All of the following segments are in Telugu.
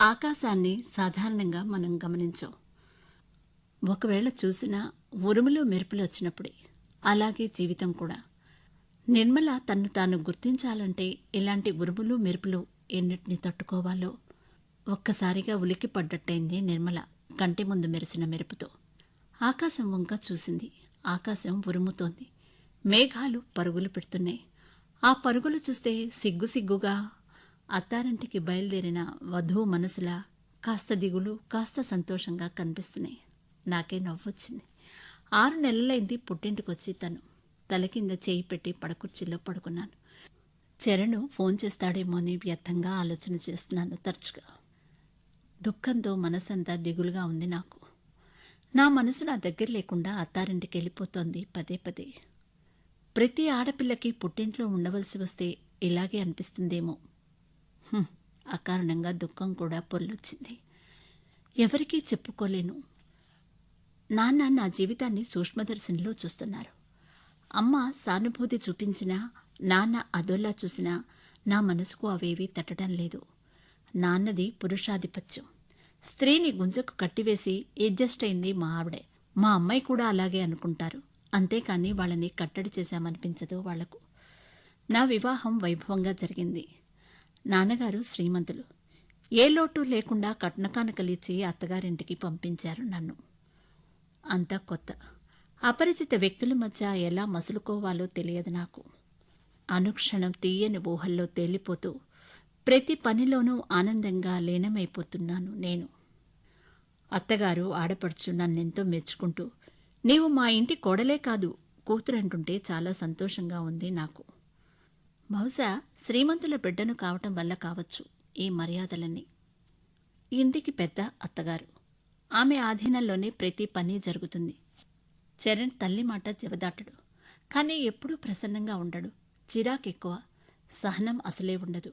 ఆకాశాన్ని సాధారణంగా మనం గమనించాం. ఒకవేళ చూసినా ఉరుములు మెరుపులు వచ్చినప్పుడే అలాగే జీవితం కూడా. నిర్మల తన్ను తాను గుర్తించాలంటే ఇలాంటి ఉరుములు మెరుపులు ఎన్నిటిని తట్టుకోవాలో. ఒక్కసారిగా ఉలికి పడ్డట్టయింది నిర్మల కంటి ముందు మెరిసిన మెరుపుతో. ఆకాశం వంక చూసింది. ఆకాశం ఉరుముతోంది. మేఘాలు పరుగులు పెడుతున్నాయి. ఆ పరుగులు చూస్తే సిగ్గు సిగ్గుగా అత్తారింటికి బయలుదేరిన వధువు మనసులా కాస్త దిగులు కాస్త సంతోషంగా కనిపిస్తున్నాయి. నాకే నవ్వొచ్చింది. ఆరు నెలలైంది పుట్టింటికొచ్చి తను. తల కింద చేయి పెట్టి పడకుర్చీలో పడుకున్నాను. చరణ్ ఫోన్ చేస్తాడేమో అని వ్యర్థంగా ఆలోచన చేస్తున్నాను తరచుగా. దుఃఖంతో మనసంతా దిగులుగా ఉంది నాకు. నా మనసు నా దగ్గర లేకుండా అత్తారింటికి వెళ్ళిపోతోంది పదే పదే. ప్రతి ఆడపిల్లకి పుట్టింట్లో ఉండవలసి వస్తే ఇలాగే అనిపిస్తుందేమో. అకారణంగా దుఃఖం కూడా పొర్లొచ్చింది. ఎవరికీ చెప్పుకోలేను. నాన్న నా జీవితాన్ని సూక్ష్మదర్శనిలో చూస్తున్నారు. అమ్మ సానుభూతి చూపించినా నాన్న అదోలా చూసినా నా మనసుకు అవేవీ తట్టడం లేదు. నాన్నది పురుషాధిపత్యం. స్త్రీని గుంజకు కట్టివేసి అడ్జస్ట్ అయింది మా ఆవిడే. మా అమ్మాయి కూడా అలాగే అనుకుంటారు. అంతేకాని వాళ్ళని కట్టడి చేశామనిపించదు వాళ్ళకు. నా వివాహం వైభవంగా జరిగింది. నాన్నగారు శ్రీమంతులు. ఏ లోటు లేకుండా కట్నకానకలిచ్చి అత్తగారింటికి పంపించారు నన్ను. అంతా కొత్త. అపరిచిత వ్యక్తుల మధ్య ఎలా మసులుకోవాలో తెలియదు నాకు. అనుక్షణం తీయని ఊహల్లో తేలిపోతూ ప్రతి పనిలోనూ ఆనందంగా లీనమైపోతున్నాను నేను. అత్తగారు ఆడపడుచు నన్నెంతో మెచ్చుకుంటూ నీవు మా ఇంటి కోడలే కాదు కూతురంటుంటే చాలా సంతోషంగా ఉంది నాకు. బహుశా శ్రీమంతుల బిడ్డను కావటం వల్ల కావచ్చు ఈ మర్యాదలన్నీ. ఇంటికి పెద్ద అత్తగారు. ఆమె ఆధీనంలోనే ప్రతి పని జరుగుతుంది. చరణ్ తల్లి మాట జవదాటడు కానీ ఎప్పుడూ ప్రసన్నంగా ఉండడు. చిరాకెక్కువ. సహనం అసలే ఉండదు.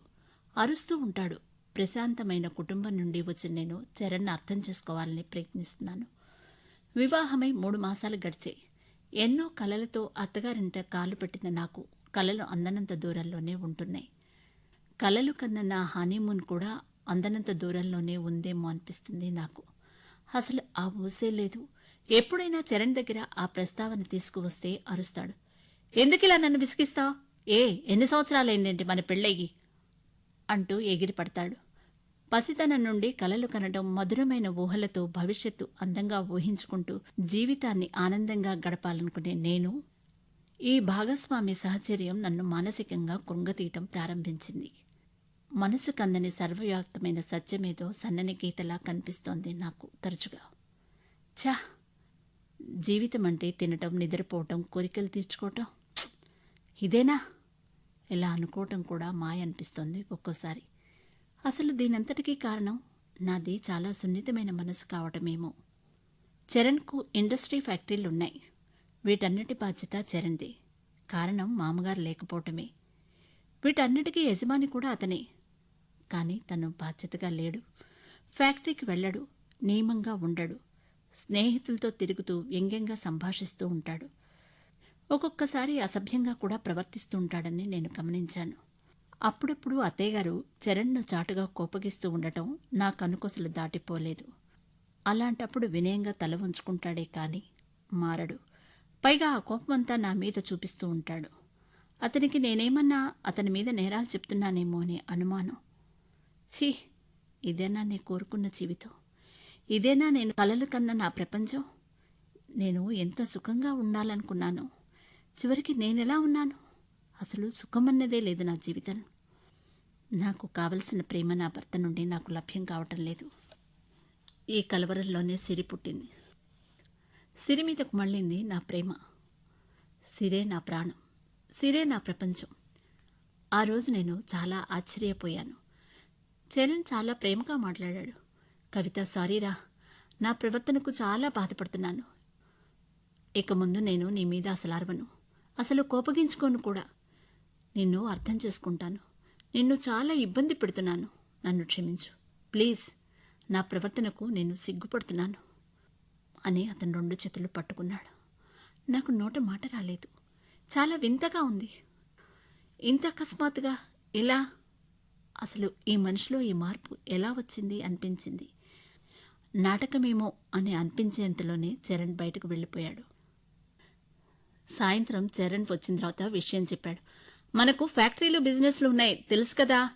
అరుస్తూ ఉంటాడు. ప్రశాంతమైన కుటుంబం నుండి వచ్చిన నేను చరణ్ అర్థం చేసుకోవాలని ప్రయత్నిస్తున్నాను. వివాహమై మూడు మాసాలు గడిచాయి. ఎన్నో కలలతో అత్తగారింట కాలు పెట్టిన నాకు కలలు అందనంత దూరంలోనే ఉంటున్నాయి. కలలు కన్న నా హనీమూన్ కూడా అందనంత దూరంలోనే ఉందేమో అనిపిస్తుంది నాకు. అసలు ఆ ఊసే లేదు. ఎప్పుడైనా చరణ్ దగ్గర ఆ ప్రస్తావన తీసుకువస్తే అరుస్తాడు. ఎందుకిలా నన్ను విసిగిస్తావు? ఏ ఎన్ని సంవత్సరాలైందేంటి మన పెళ్ళయ్యి? అంటూ ఎగిరిపడతాడు. పసితనం నుండి కలలు కనడం మధురమైన ఊహలతో భవిష్యత్తు అందంగా ఊహించుకుంటూ జీవితాన్ని ఆనందంగా గడపాలనుకునే నేను ఈ భాగస్వామి సహచర్యం నన్ను మానసికంగా కృంగతీయటం ప్రారంభించింది. మనసు కందని సర్వవ్యాప్తమైన సత్యమేదో సన్నని గీతలా కనిపిస్తోంది నాకు తరచుగా. ఛా! జీవితం అంటే తినటం నిద్రపోవటం కోరికలు తీర్చుకోవటం? ఇదేనా? ఇలా అనుకోవటం కూడా మాయ అనిపిస్తోంది ఒక్కోసారి. అసలు దీనంతటికీ కారణం? నాది చాలా సున్నితమైన మనసు కావటమేమో. చరణ్కు ఇండస్ట్రీ ఫ్యాక్టరీలు ఉన్నాయి వీటన్నిటి బాధ్యత చరణ్ది. కారణం మామగారు లేకపోవటమే. వీటన్నిటికీ యజమాని కూడా అతనే. కానీ తను బాధ్యతగా లేడు. ఫ్యాక్టరీకి వెళ్ళడు. నియమంగా ఉండడు. స్నేహితులతో తిరుగుతూ వ్యంగ్యంగా సంభాషిస్తూ ఉంటాడు. ఒక్కొక్కసారి అసభ్యంగా కూడా ప్రవర్తిస్తూ ఉంటాడని నేను గమనించాను. అప్పుడప్పుడు అత్తయ్యగారు చరణ్ను చాటుగా కోపగిస్తూ ఉండటం నా కనుకొసలు దాటిపోలేదు. అలాంటప్పుడు వినయంగా తల ఉంచుకుంటాడే కాని మారడు. పైగా ఆ కోపమంతా నా మీద చూపిస్తూ ఉంటాడు. అతనికి నేనేమన్నా అతని మీద నేరాలు చెప్తున్నానేమో అనే అనుమానం. ఛీ ఇదేనా నేను కోరుకున్న జీవితం? ఇదేనా నేను కలలు కన్న నా ప్రపంచం? నేను ఎంత సుఖంగా ఉండాలనుకున్నాను? చివరికి నేనెలా ఉన్నాను? అసలు సుఖమన్నదే లేదు నా జీవితం. నాకు కావలసిన ప్రేమ నా భర్త నుండి నాకు లభ్యం కావటం లేదు. ఈ కలవరంలోనే సిరి పుట్టింది. సిరి మీదకు మళ్ళింది నా ప్రేమ. సిరే నా ప్రాణం. సిరే నా ప్రపంచం. ఆ రోజు నేను చాలా ఆశ్చర్యపోయాను. చరణ్ చాలా ప్రేమగా మాట్లాడాడు. కవిత సారీరా నా ప్రవర్తనకు చాలా బాధపడుతున్నాను. ఇక ముందు నేను నీ మీద అసలు అరవను. అసలు కోపగించుకోను కూడా. నిన్ను అర్థం చేసుకుంటాను. నిన్ను చాలా ఇబ్బంది పెడుతున్నాను. నన్ను క్షమించు. ప్లీజ్. నా ప్రవర్తనకు నేను సిగ్గుపడుతున్నాను. అని అతను రెండు చేతులు పట్టుకున్నాడు. నాకు నోట మాట రాలేదు. చాలా వింతగా ఉంది. ఇంత అకస్మాత్తుగా ఇలా అసలు ఈ మనిషిలో ఈ మార్పు ఎలా వచ్చింది అనిపించింది? నాటకమేమో అని అనిపించేంతలోనే చరణ్ బయటకు వెళ్ళిపోయాడు. సాయంత్రం చరణ్ వచ్చిన తర్వాత విషయం చెప్పాడు. మనకు ఫ్యాక్టరీలు బిజినెస్లు ఉన్నాయి. తెలుసు కదా?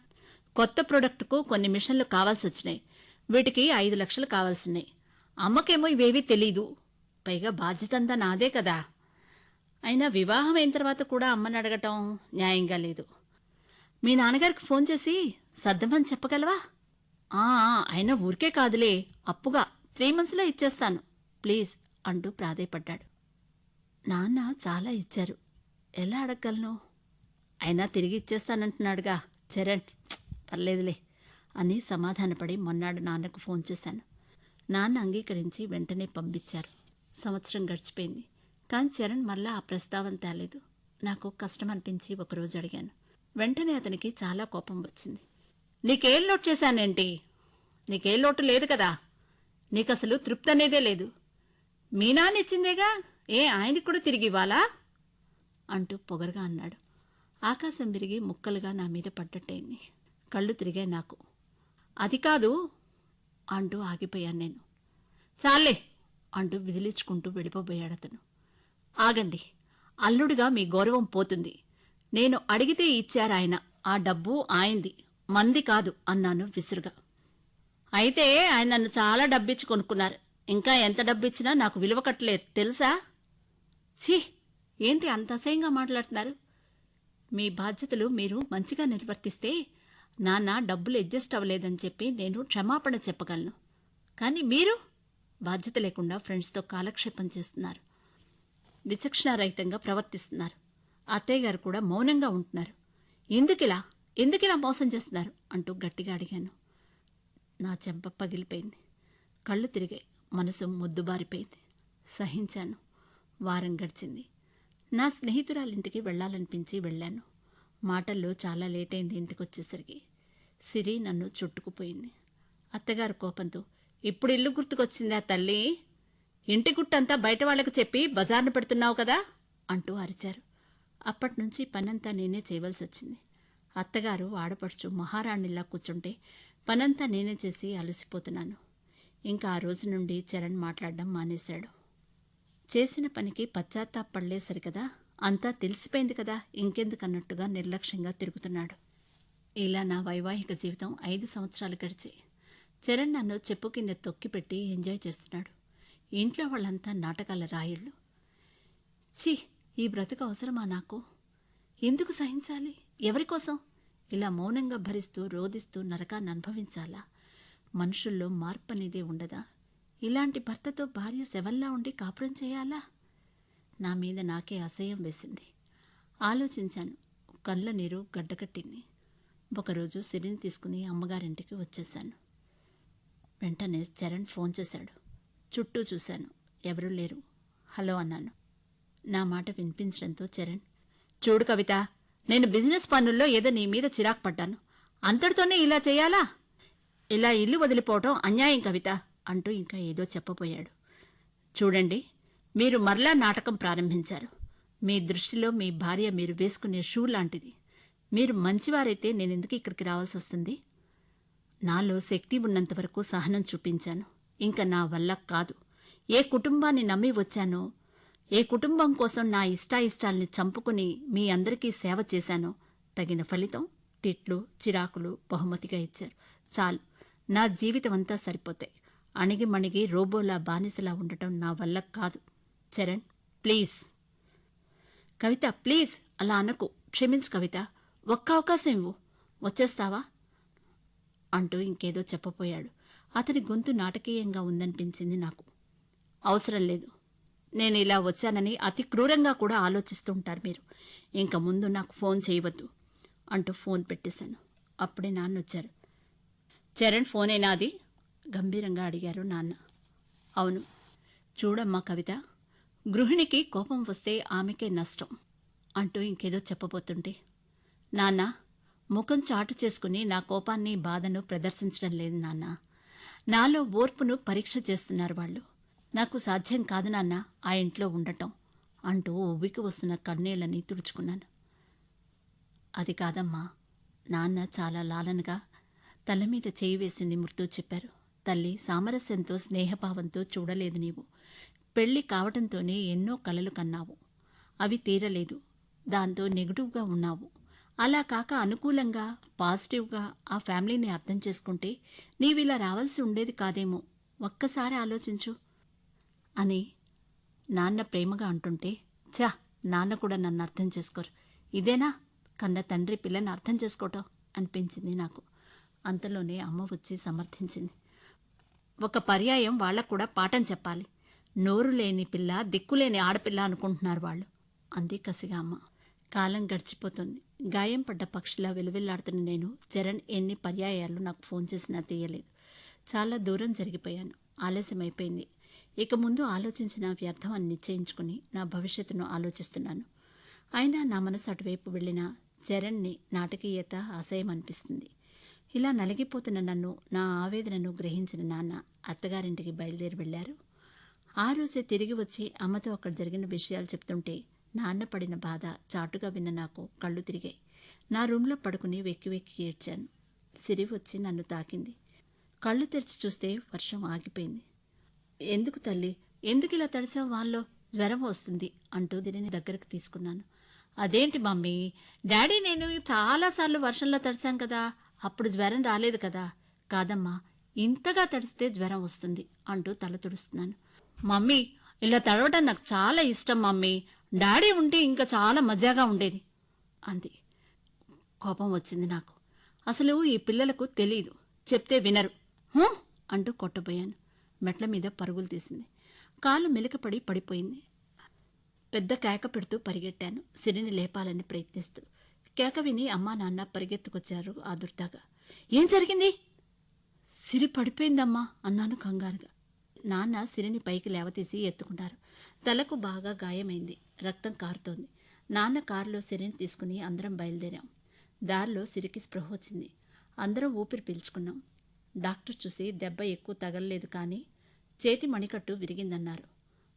కొత్త ప్రొడక్ట్కు కొన్ని మిషన్లు కావాల్సి వచ్చినాయి. వీటికి ఐదు లక్షలు కావాల్సినాయి అమ్మకేమో ఇవేవీ తెలీదు. పైగా బాధ్యత అంతా నాదే కదా. అయినా వివాహం అయిన తర్వాత కూడా అమ్మని అడగటం న్యాయంగా లేదు. మీ నాన్నగారికి ఫోన్ చేసి సర్దమని చెప్పగలవా? ఆ ఆయన అయినా ఊరికే కాదులే. అప్పుగా త్రీ మంత్స్లో ఇచ్చేస్తాను. ప్లీజ్ అంటూ ప్రాధేయపడ్డాడు. నాన్న చాలా ఇచ్చారు. ఎలా అడగగలను? అయినా తిరిగి ఇచ్చేస్తానంటున్నాడుగా. చరణ్ పర్లేదులే అని సమాధానపడి మొన్నాడు నాన్నకు ఫోన్ చేశాను. నాన్న అంగీకరించి వెంటనే పంపించారు. సంవత్సరం గడిచిపోయింది. కానీ చరణ్ మళ్ళా ఆ ప్రస్తావన తేలేదు. నాకు కష్టం అనిపించి ఒకరోజు అడిగాను. వెంటనే అతనికి చాలా కోపం వచ్చింది. నీకేం లోటు చేశానేంటి? నీకేం లోటు లేదు కదా. నీకు అసలు తృప్తి అనేదే లేదు. మీ నాన్న ఇచ్చిందేగా? ఏ ఆయనకి కూడా తిరిగి ఇవ్వాలా? అంటూ పొగరుగా అన్నాడు. ఆకాశం విరిగి ముక్కలుగా నా మీద పడ్డట్టయింది. కళ్ళు తిరిగాయి నాకు. అది కాదు అంటూ ఆగిపోయాను నేను. చాలే అంటూ విదిలించుకుంటూ వెళ్ళిపోబోయాడు అతను. ఆగండి అల్లుడిగా మీ గౌరవం పోతుంది. నేను అడిగితే ఇచ్చారు ఆయన. ఆ డబ్బు ఆయంది మంది కాదు అన్నాను విసురుగా. అయితే ఆయన నన్ను చాలా డబ్బిచ్చి కొనుక్కున్నారు. ఇంకా ఎంత డబ్బిచ్చినా నాకు విలువ కట్టలేరు. తెలుసా? ఛీ! ఏంటి అంత అసహ్యంగా మాట్లాడుతున్నారు? మీ బాధ్యతలు మీరు మంచిగా నిర్వర్తిస్తే నాన్న డబ్బులు అడ్జస్ట్ అవ్వలేదని చెప్పి నేను క్షమాపణ చెప్పగలను. కానీ మీరు? బాధ్యత లేకుండా ఫ్రెండ్స్తో కాలక్షేపం చేస్తున్నారు. విచక్షణారహితంగా ప్రవర్తిస్తున్నారు. అత్తయ్య గారు కూడా మౌనంగా ఉంటున్నారు. ఎందుకిలా? ఎందుకిలా మోసం చేస్తున్నారు? అంటూ గట్టిగా అడిగాను. నా చెంప పగిలిపోయింది. కళ్ళు తిరిగాయి. మనసు ముద్దుబారిపోయింది. సహించాను. వారం గడిచింది. నా స్నేహితురాలింటికి వెళ్ళాలనిపించి వెళ్ళాను. మాటల్లో చాలా లేట్ అయింది ఇంటికి వచ్చేసరికి సిరి నన్ను చుట్టుకుపోయింది. అత్తగారు కోపంతో ఇప్పుడు ఇల్లు గుర్తుకొచ్చిందా తల్లి? ఇంటి గుట్టంతా బయట వాళ్ళకు చెప్పి బజార్ను పెడుతున్నావు కదా? అంటూ అరిచారు. అప్పటినుంచి పనంతా నేనే చేయవలసి వచ్చింది అత్తగారు ఆడపడుచు మహారాణిలా కూర్చుంటే పనంతా నేనే చేసి అలసిపోతున్నాను. ఇంకా ఆ రోజు నుండి చరణ్ మాట్లాడడం మానేశాడు. చేసిన పనికి పశ్చాత్తాపడలేసరి సరికదా అంతా తెలిసిపోయింది కదా ఇంకెందుకన్నట్టుగా నిర్లక్ష్యంగా తిరుగుతున్నాడు. ఇలా నా వైవాహిక జీవితం ఐదు సంవత్సరాలు గడిచి. చరణ్ నన్ను చెప్పు కింద తొక్కిపెట్టి ఎంజాయ్ చేస్తున్నాడు. ఇంట్లో వాళ్ళంతా నాటకాల రాయుళ్ళు. ఛీ ఈ బ్రతుకు అవసరమా నాకు? ఎందుకు సహించాలి? ఎవరికోసం ఇలా మౌనంగా భరిస్తూ రోధిస్తూ నరకాన్ని అనుభవించాలా? మనుషుల్లో మార్పు అనేది ఉండదా? ఇలాంటి భర్తతో భార్య శవల్లా ఉండి కాపురం చేయాలా? నా మీద నాకే అసహ్యం వేసింది. ఆలోచించాను. కళ్ళ నీరు గడ్డకట్టింది. ఒకరోజు సిరిని తీసుకుని అమ్మగారింటికి వచ్చేసాను వెంటనే చరణ్ ఫోన్ చేశాడు. చుట్టూ చూశాను. ఎవరూ లేరు. హలో అన్నాను. నా మాట వినిపించడంతో చరణ్ చూడు కవిత నేను బిజినెస్ పనుల్లో ఏదో నీ మీద చిరాకు పడ్డాను. అంతటితోనే ఇలా చేయాలా? ఇలా ఇల్లు వదిలిపోవటం అన్యాయం కవిత అంటూ ఇంకా ఏదో చెప్పబోయాడు. చూడండి మీరు మరలా నాటకం ప్రారంభించారు. మీ దృష్టిలో మీ భార్య మీరు వేసుకునే షూ లాంటిది. మీరు మంచివారైతే నేను ఎందుకు ఇక్కడికి రావాల్సి వస్తుంది? నాలో శక్తి ఉన్నంత వరకు సహనం చూపించాను. ఇంకా నా వల్ల కాదు. ఏ కుటుంబాన్ని నమ్మి వచ్చానో ఏ కుటుంబం కోసం నా ఇష్టాయిష్టాల్ని చంపుకుని మీ అందరికీ సేవ చేశానో తగిన ఫలితం తిట్లు చిరాకులు బహుమతిగా ఇచ్చారు. చాలు. నా జీవితం అంతా సరిపోతాయి అణిగి మణిగి రోబోలా బానిసలా ఉండటం నా వల్ల కాదు. చరణ్ ప్లీజ్. కవిత ప్లీజ్. అలా అనకు. క్షమించు కవిత. ఒక్క అవకాశం ఇవ్వు. వచ్చేస్తావా? అంటూ ఇంకేదో చెప్పపోయాడు అతని గొంతు నాటకీయంగా ఉందనిపించింది నాకు. అవసరం లేదు. నేను ఇలా వచ్చానని అతి క్రూరంగా కూడా ఆలోచిస్తూ ఉంటారు మీరు. ఇంక ముందు నాకు ఫోన్ చేయవద్దు అంటూ ఫోన్ పెట్టేశాను. అప్పుడే నాన్న వచ్చారు చరణ్ ఫోనేనా అది? గంభీరంగా అడిగారు నాన్న. అవును. చూడమ్మా కవిత గృహిణికి కోపం వస్తే ఆమెకే నష్టం అంటూ ఇంకేదో చెప్పబోతుంటే నాన్న ముఖం చాటు చేసుకుని నా కోపాన్ని బాధను ప్రదర్శించడం లేదు నాన్న. నాలో ఓర్పును పరీక్ష చేస్తున్నారు వాళ్ళు. నాకు సాధ్యం కాదు నాన్న ఆ ఇంట్లో ఉండటం అంటూ ఉవ్వికి వస్తున్న కన్నీళ్ళని తుడుచుకున్నాను. అది కాదమ్మా నాన్న చాలా లాలనగా తల మీద చేయి వేసి నిమురుతూ చెప్పారు. తల్లి సామరస్యంతో స్నేహభావంతో చూడలేదు నీవు. పెళ్ళి కావటంతోనే ఎన్నో కలలు కన్నావు. అవి తీరలేదు. దాంతో నెగిటివ్గా ఉన్నావు. అలా కాక అనుకూలంగా పాజిటివ్గా ఆ ఫ్యామిలీని అర్థం చేసుకుంటే నీవిలా రావాల్సి ఉండేది కాదేమో. ఒక్కసారి ఆలోచించు. అని నాన్న ప్రేమగా అంటుంటే చా నాన్న కూడా నన్ను అర్థం చేసుకోరు. ఇదేనా? కన్న తండ్రి పిల్లని అర్థం చేసుకోవటం అనిపించింది నాకు. అంతలోనే అమ్మ వచ్చి సమర్థించింది. ఒక పర్యాయం వాళ్ళకు కూడా పాఠం చెప్పాలి. నోరు లేని పిల్ల దిక్కులేని ఆడపిల్ల అనుకుంటున్నారు వాళ్ళు. అంది కసిగా అమ్మ. కాలం గడిచిపోతుంది. గాయం పడ్డ పక్షిలా వెలువెల్లాడుతున్న నేను చరణ్ ఎన్ని పర్యాయాలు నాకు ఫోన్ చేసినా తీయలేదు. చాలా దూరం జరిగిపోయాను. ఆలస్యమైపోయింది. ఇక ముందు ఆలోచించిన వ్యర్థం అని నిశ్చయించుకుని నా భవిష్యత్తును ఆలోచిస్తున్నాను. అయినా నా మనసు అటువైపు వెళ్ళిన చరణ్ని నాటకీయత అసహ్యం అనిపిస్తుంది ఇలా నలిగిపోతున్న నన్ను నా ఆవేదనను గ్రహించిన నాన్న అత్తగారింటికి బయలుదేరి వెళ్ళారు. ఆ రోజే తిరిగి వచ్చి అమ్మతో అక్కడ జరిగిన విషయాలు చెప్తుంటే నాన్న పడిన బాధ చాటుగా విన్న నాకు కళ్ళు తిరిగాయి. నా రూమ్లో పడుకుని వెక్కి వెక్కి ఏడ్చాను. సిరి వచ్చి నన్ను తాకింది. కళ్ళు తెరిచి చూస్తే వర్షం ఆగిపోయింది. ఎందుకు తల్లి? ఎందుకు ఇలా తడిసావు వాళ్ళలో జ్వరం వస్తుంది అంటూ దీనిని దగ్గరకు తీసుకున్నాను. అదేంటి మమ్మీ? డాడీ నేను చాలాసార్లు వర్షంలో తడిసాం కదా. అప్పుడు జ్వరం రాలేదు కదా. కాదమ్మా ఇంతగా తడిస్తే జ్వరం వస్తుంది అంటూ తల తుడుస్తున్నాను. మమ్మీ ఇలా తడవటం నాకు చాలా ఇష్టం మమ్మీ. డాడీ ఉంటే ఇంకా చాలా మజాగా ఉండేది. అంది. కోపం వచ్చింది నాకు. అసలు ఈ పిల్లలకు తెలీదు. చెప్తే వినరు. అంటూ కొట్టబోయాను. మెట్ల మీద పరుగులు తీసింది. కాలు మెలికపడి పడిపోయింది. పెద్ద కేక పెడుతూ పరిగెట్టాను. సిరిని లేపాలని ప్రయత్నిస్తూ. కేక విని అమ్మా నాన్న పరిగెత్తుకొచ్చారు ఆదుర్దాగా. ఏం జరిగింది? సిరి పడిపోయిందమ్మా అన్నాను కంగారుగా. నాన్న సిరిని పైకి లేవతీసి ఎత్తుకున్నారు తలకు బాగా గాయమైంది. రక్తం కారుతోంది. నాన్న కారులో సిరిని తీసుకుని అందరం బయలుదేరాం. దారిలో సిరికి స్పృహ వచ్చింది. అందరం ఊపిరి పీల్చుకున్నాం. డాక్టర్ చూసి దెబ్బ ఎక్కువ తగలలేదు కానీ చేతి మణికట్టు విరిగిందన్నారు.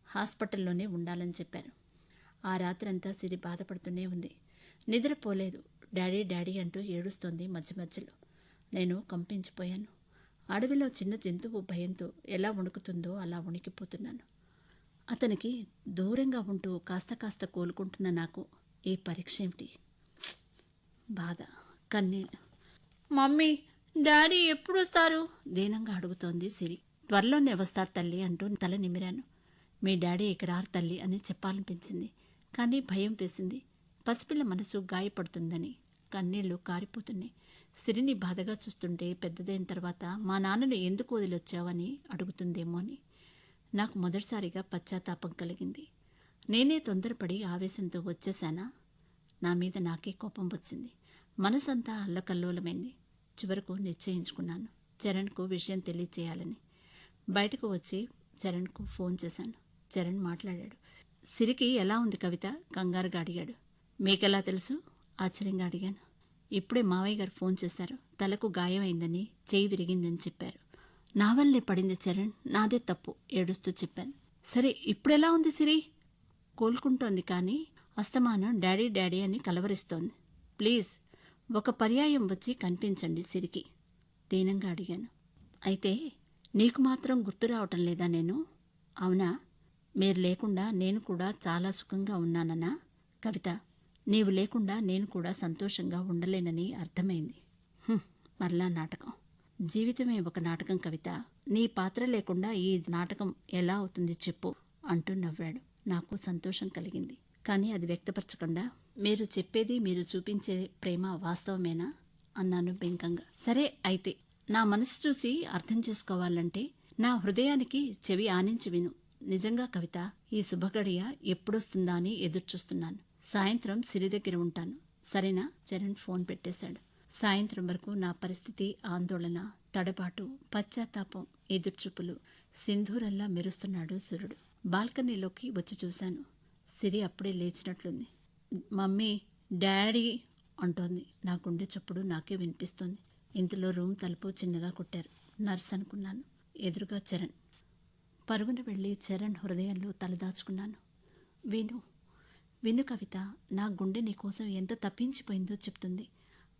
హాస్పిటల్లోనే ఉండాలని చెప్పారు. ఆ రాత్రంతా సిరి బాధపడుతూనే ఉంది. నిద్రపోలేదు. డాడీ డాడీ అంటూ ఏడుస్తోంది మధ్య మధ్యలో. నేను కంపించిపోయాను. అడవిలో చిన్న జంతువు భయంతో ఎలా వణుకుతుందో అలా వణికిపోతున్నాను. అతనికి దూరంగా ఉంటూ కాస్త కాస్త కోలుకుంటున్న నాకు ఈ పరీక్ష ఏమిటి? బాధ కన్నీళ్ళు మమ్మీ డాడీ ఎప్పుడు వస్తారు? దీనంగా అడుగుతోంది సిరి. త్వరలోనే వస్తారు తల్లి అంటూ తల నిమిరాను. మీ డాడీ ఇక రారు తల్లి అని చెప్పాలనిపించింది. కానీ భయం వేసింది. పసిపిల్ల మనసు గాయపడుతుందని కన్నీళ్ళు కారిపోతున్నాయి. సిరిని బాధగా చూస్తుంటే పెద్దదైన తర్వాత మా నాన్నను ఎందుకు వదిలొచ్చావని అడుగుతుందేమో అని. నాకు మొదటిసారిగా పశ్చాత్తాపం కలిగింది. నేనే తొందరపడి ఆవేశంతో వచ్చేశానా? నా మీద నాకే కోపం వచ్చింది. మనసంతా అల్లకల్లోలమైంది. చివరకు నిశ్చయించుకున్నాను. చరణ్కు విషయం తెలియచేయాలని. బయటకు వచ్చి చరణ్కు ఫోన్ చేశాను. చరణ్ మాట్లాడాడు. సిరికి ఎలా ఉంది కవిత? కంగారుగా అడిగాడు. మీకెలా తెలుసు? ఆశ్చర్యంగా అడిగాను. ఇప్పుడే మావయ్య గారు ఫోన్ చేశారు. తలకు గాయమైందని చేయి విరిగిందని చెప్పారు. నా వల్లే పడింది చరణ్ నాదే తప్పు ఏడుస్తూ చెప్పాను. సరే ఇప్పుడెలా ఉంది సిరి? కోలుకుంటోంది కానీ అస్తమానం డాడీ డాడీ అని కలవరిస్తోంది. ప్లీజ్ ఒక పర్యాయం వచ్చి కనిపించండి సిరికి దీనంగా అడిగాను. అయితే నీకు మాత్రం గుర్తు రావటం లేదా నేను? అవునా? మీరు లేకుండా నేను కూడా చాలా సుఖంగా ఉన్నానన్నా కవిత నీవు లేకుండా నేను కూడా సంతోషంగా ఉండలేనని అర్థమైంది. మరలా నాటకం. జీవితమే ఒక నాటకం కవిత. నీ పాత్ర లేకుండా ఈ నాటకం ఎలా అవుతుంది చెప్పు అంటూ నవ్వాడు. నాకు సంతోషం కలిగింది. కానీ అది వ్యక్తపరచకుండా మీరు చెప్పేది మీరు చూపించే ప్రేమ వాస్తవమేనా? అన్నాను బెంకంగా. సరే అయితే నా మనసు చూసి అర్థం చేసుకోవాలంటే నా హృదయానికి చెవి ఆనించి విను. నిజంగా కవిత ఈ శుభగడియ ఎప్పుడొస్తుందా అని ఎదురుచూస్తున్నాను. సాయంత్రం సిరి దగ్గర ఉంటాను. సరేనా? చరణ్ ఫోన్ పెట్టేశాడు. సాయంత్రం వరకు నా పరిస్థితి ఆందోళన తడబాటు పశ్చాత్తాపం ఎదుర్చూపులు సింధూరల్లా మెరుస్తున్నాడు సూర్యుడు. బాల్కనీలోకి వచ్చి చూశాను. సిరి అప్పుడే లేచినట్లుంది. మమ్మీ డాడీ అంటోంది. నా గుండె చప్పుడు నాకే వినిపిస్తోంది. ఇంతలో రూమ్ తలుపు చిన్నగా కొట్టారు. నర్స్ అనుకున్నాను. ఎదురుగా చరణ్. పరుగున వెళ్ళి చరణ్ హృదయంలో తలదాచుకున్నాను. వీణు విను కవిత నా గుండె నీకోసం ఎంత తప్పించిపోయిందో చెప్తుంది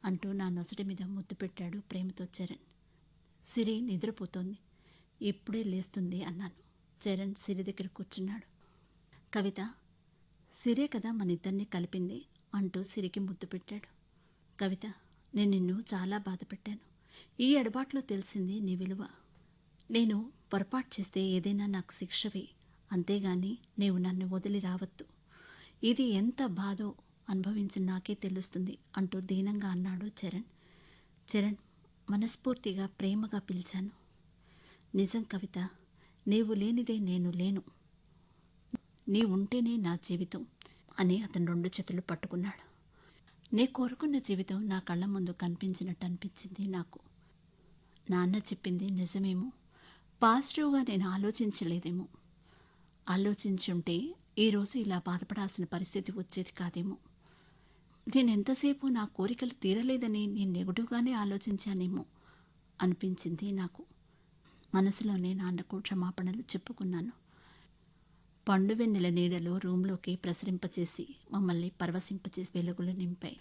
అంటూ నా నొసటి మీద ముద్దు పెట్టాడు ప్రేమతో చరణ్. సిరి నిద్రపోతోంది. ఇప్పుడే లేస్తుంది అన్నాను. చరణ్ సిరి దగ్గర కూర్చున్నాడు. కవిత సిరే కదా మన ఇద్దరిని కలిపింది అంటూ సిరికి ముద్దు పెట్టాడు. కవిత నేను నిన్ను చాలా బాధ పెట్టాను. ఈ ఎడబాట్లో తెలిసింది నీ విలువ. నేను పొరపాటు చేస్తే ఏదైనా నాకు శిక్షవే అంతేగాని నీవు నన్ను వదిలి రావద్దు. ఇది ఎంత బాధో అనుభవించి నాకే తెలుస్తుంది అంటూ దీనంగా అన్నాడు చరణ్. చరణ్ మనస్ఫూర్తిగా ప్రేమగా పిలిచాను. నిజం కవిత నీవు లేనిదే నేను లేను. నీ ఉంటేనే నా జీవితం అని అతను రెండు చేతులు పట్టుకున్నాడు. నే కోరుకున్న జీవితం నా కళ్ళ ముందు కనిపించినట్టు అనిపించింది నాకు. నాన్న చెప్పింది నిజమేమో. పాజిటివ్గా నేను ఆలోచించలేదేమో. ఆలోచించుంటే ఈరోజు ఇలా బాధపడాల్సిన పరిస్థితి వచ్చేది కాదేమో. నేను ఎంతసేపు నా కోరికలు తీరలేదని నేను నెగటివ్గానే ఆలోచించానేమో అనిపించింది నాకు. మనసులోనే నాన్నకు క్షమాపణలు చెప్పుకున్నాను. పండు వెన్నెల నీడలో రూంలోకి ప్రసరింపచేసి మమ్మల్ని పరవశింపచేసి వెలుగులు నింపాయి.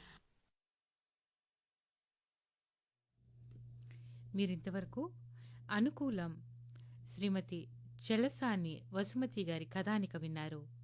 మీరింతవరకు అనుకూలం శ్రీమతి చెలసాని వసుమతి గారి కథానిక విన్నారు.